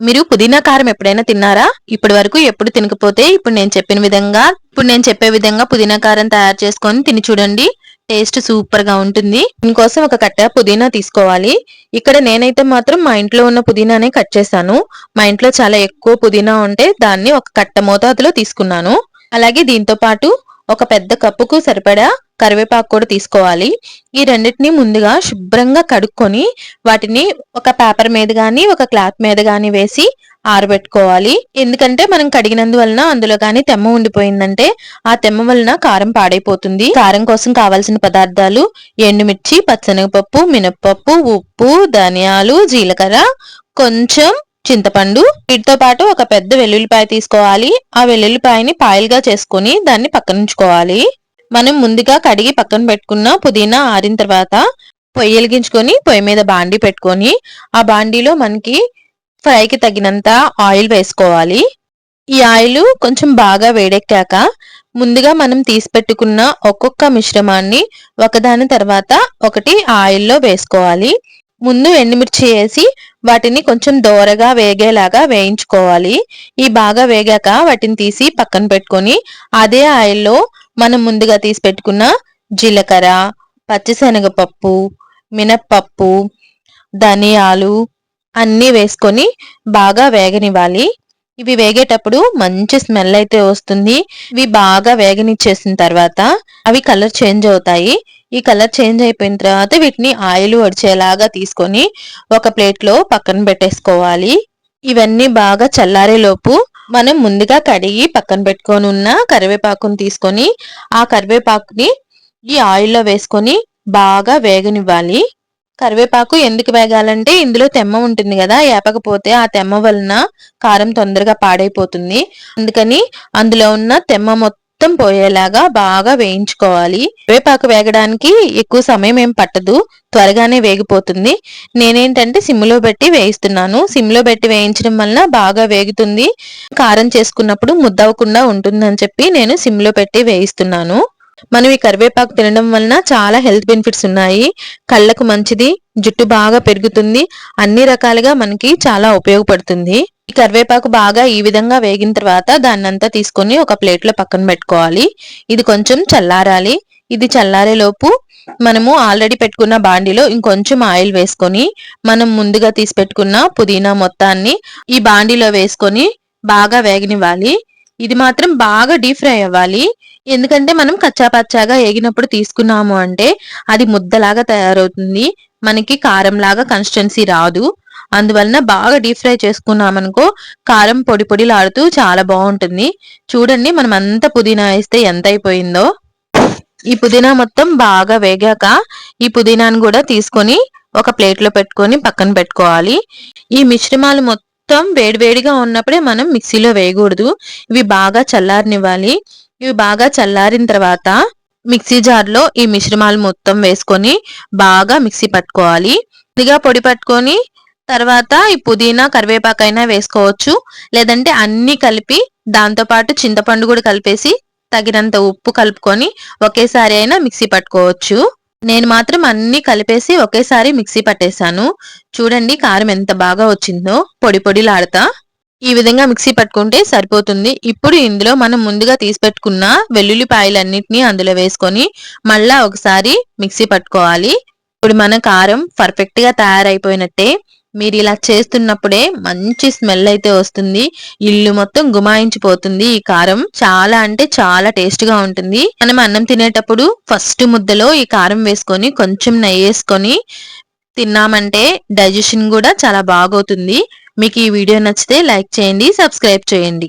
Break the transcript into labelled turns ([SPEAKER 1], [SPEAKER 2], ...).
[SPEAKER 1] మీరు పుదీనా కారం ఎప్పుడైనా తిన్నారా? ఇప్పటి వరకు ఎప్పుడు తినకపోతే ఇప్పుడు నేను చెప్పిన విధంగా ఇప్పుడు నేను చెప్పే విధంగా పుదీనా కారం తయారు చేసుకొని తిని చూడండి. టేస్ట్ సూపర్గా ఉంటుంది. దీనికోసం ఒక కట్ట పుదీనా తీసుకోవాలి. ఇక్కడ నేనైతే మాత్రం మా ఇంట్లో ఉన్న పుదీనానే కట్ చేశాను. మా ఇంట్లో చాలా ఎక్కువ పుదీనా ఉంటే దాన్ని ఒక కట్ట మోతాదులో తీసుకున్నాను. అలాగే దీంతో పాటు ఒక పెద్ద కప్పుకు సరిపడా కరివేపాకు కూడా తీసుకోవాలి. ఈ రెండింటిని ముందుగా శుభ్రంగా కడుక్కొని వాటిని ఒక పేపర్ మీద కానీ ఒక క్లాత్ మీద కానీ వేసి ఆరబెట్టుకోవాలి. ఎందుకంటే మనం కడిగినందువలన అందులో కానీ తెమ్మ ఉండిపోయిందంటే ఆ తెమ్మ వలన కారం పాడైపోతుంది. కారం కోసం కావాల్సిన పదార్థాలు ఎండుమిర్చి పచ్చనగపప్పు మినప్పప్పు ఉప్పు ధనియాలు జీలకర్ర కొంచెం చింతపండు. వీటితో పాటు ఒక పెద్ద వెల్లుల్లిపాయ తీసుకోవాలి. ఆ వెల్లుల్లిపాయని పాయలుగా చేసుకుని దాన్ని పక్కనుంచుకోవాలి. మనం ముందుగా కడిగి పక్కన పెట్టుకున్న పుదీనా ఆరిన తర్వాత పొయ్యి వెలిగించుకొని పొయ్యి మీద బాండి పెట్టుకొని ఆ బాండీలో మనకి ఫ్రైకి తగినంత ఆయిల్ వేసుకోవాలి. ఈ ఆయిల్ కొంచెం బాగా వేడెక్కాక ముందుగా మనం తీసి పెట్టుకున్న ఒక్కొక్క మిశ్రమాన్ని ఒకదాని తర్వాత ఒకటి ఆయిల్లో వేసుకోవాలి. ముందు ఎండుమిర్చి వేసి వాటిని కొంచెం దోరగా వేగేలాగా వేయించుకోవాలి. ఈ బాగా వేగాక వాటిని తీసి పక్కన పెట్టుకొని అదే ఆయిల్లో మనం ముందుగా తీసి పెట్టుకున్న జీలకర్ర పచ్చిశనగపప్పు మినప్పప్పు ధనియాలు అన్నీ వేసుకొని బాగా వేగనివ్వాలి. ఇవి వేగేటప్పుడు మంచి స్మెల్ అయితే వస్తుంది. ఇవి బాగా వేగనిచ్చేసిన తర్వాత అవి కలర్ చేంజ్ అవుతాయి. ఈ కలర్ చేంజ్ అయిపోయిన తర్వాత వీటిని ఆయిల్ వడిచేలాగా తీసుకొని ఒక ప్లేట్లో పక్కన పెట్టేసుకోవాలి. ఇవన్నీ బాగా చల్లారేలోపు మనం ముందుగా కడిగి పక్కన పెట్టుకొని ఉన్న కరివేపాకుని తీసుకొని ఆ కరివేపాకుని ఈ ఆయిల్లో వేసుకొని బాగా వేగనివ్వాలి. కరివేపాకు ఎందుకు వేగాలంటే ఇందులో తెమ్మ ఉంటుంది కదా ఏపకపోతే ఆ తెమ్మ వలన కారం తొందరగా పాడైపోతుంది. అందుకని అందులో ఉన్న తెమ్మ మొత్తం మొత్తం పోయేలాగా బాగా వేయించుకోవాలి. కరివేపాకు వేగడానికి ఎక్కువ సమయం ఏం పట్టదు. త్వరగానే వేగిపోతుంది. నేనేంటంటే సిమ్లో పెట్టి వేయిస్తున్నాను. సిమ్లో పెట్టి వేయించడం వలన బాగా వేగుతుంది. కారం చేసుకున్నప్పుడు ముద్దవకుండా ఉంటుందని చెప్పి నేను సిమ్లో పెట్టి వేయిస్తున్నాను. మనం ఈ కరివేపాకు తినడం వలన చాలా హెల్త్ బెనిఫిట్స్ ఉన్నాయి. కళ్ళకు మంచిది జుట్టు బాగా పెరుగుతుంది. అన్ని రకాలుగా మనకి చాలా ఉపయోగపడుతుంది. ఈ కరివేపాకు బాగా ఈ విధంగా వేగిన తర్వాత దాన్నంతా తీసుకొని ఒక ప్లేట్లో పక్కన పెట్టుకోవాలి. ఇది కొంచెం చల్లారాలి. ఇది చల్లారేలోపు మనము ఆల్రెడీ పెట్టుకున్న బాండిలో ఇంకొంచెం ఆయిల్ వేసుకొని మనం ముందుగా తీసి పెట్టుకున్న పుదీనా మొత్తాన్ని ఈ బాండిలో వేసుకొని బాగా వేగనివ్వాలి. ఇది మాత్రం బాగా డీప్ ఫ్రై అవ్వాలి. ఎందుకంటే మనం కచ్చాపచ్చాగా ఏగినప్పుడు తీసుకున్నాము అంటే అది ముద్దలాగా తయారవుతుంది. మనకి కారం లాగా కన్సిస్టెన్సీ రాదు. అందువలన బాగా డీప్ ఫ్రై చేసుకున్నామనుకో కారం పొడి పొడిలాడుతూ చాలా బాగుంటుంది. చూడండి మనం అంత పుదీనా వేస్తే ఎంత అయిపోయిందో. ఈ పుదీనా మొత్తం బాగా వేగాక ఈ పుదీనాను కూడా తీసుకొని ఒక ప్లేట్లో పెట్టుకొని పక్కన పెట్టుకోవాలి. ఈ మిశ్రమాలు మొత్తం వేడివేడిగా ఉన్నప్పుడే మనం మిక్సీలో వేయకూడదు. ఇవి బాగా చల్లారనివ్వాలి. ఇవి బాగా చల్లారిన తర్వాత మిక్సీ జార్లో ఈ మిశ్రమాలు మొత్తం వేసుకొని బాగా మిక్సీ పట్టుకోవాలి. ఇదిగా పొడి పట్టుకొని తర్వాత ఈ పుదీనా కరివేపాకు అయినా వేసుకోవచ్చు. లేదంటే అన్ని కలిపి దాంతోపాటు చింతపండు కూడా కలిపేసి తగినంత ఉప్పు కలుపుకొని ఒకేసారి అయినా మిక్సీ పట్టుకోవచ్చు. నేను మాత్రం అన్ని కలిపేసి ఒకేసారి మిక్సీ పట్టేశాను. చూడండి కారం ఎంత బాగా వచ్చిందో. పొడి పొడిలాడతా. ఈ విధంగా మిక్సీ పట్టుకుంటే సరిపోతుంది. ఇప్పుడు ఇందులో మనం ముందుగా తీసి పెట్టుకున్న వెల్లుల్లిపాయలన్నిటినీ అందులో వేసుకొని మళ్ళా ఒకసారి మిక్సీ పట్టుకోవాలి. ఇప్పుడు మన కారం పర్ఫెక్ట్గా తయారైపోయినట్టే. మీరు ఇలా చేస్తున్నప్పుడే మంచి స్మెల్ అయితే వస్తుంది. ఇల్లు మొత్తం గుమాయించిపోతుంది. ఈ కారం చాలా అంటే చాలా టేస్ట్గా ఉంటుంది. మనం అన్నం తినేటప్పుడు ఫస్ట్ ముద్దలో ఈ కారం వేసుకొని కొంచెం నెయ్యి వేసుకొని తిన్నామంటే డైజెషన్ కూడా చాలా బాగవుతుంది. మీకు ఈ వీడియో నచ్చితే లైక్ చేయండి సబ్స్క్రైబ్ చేయండి.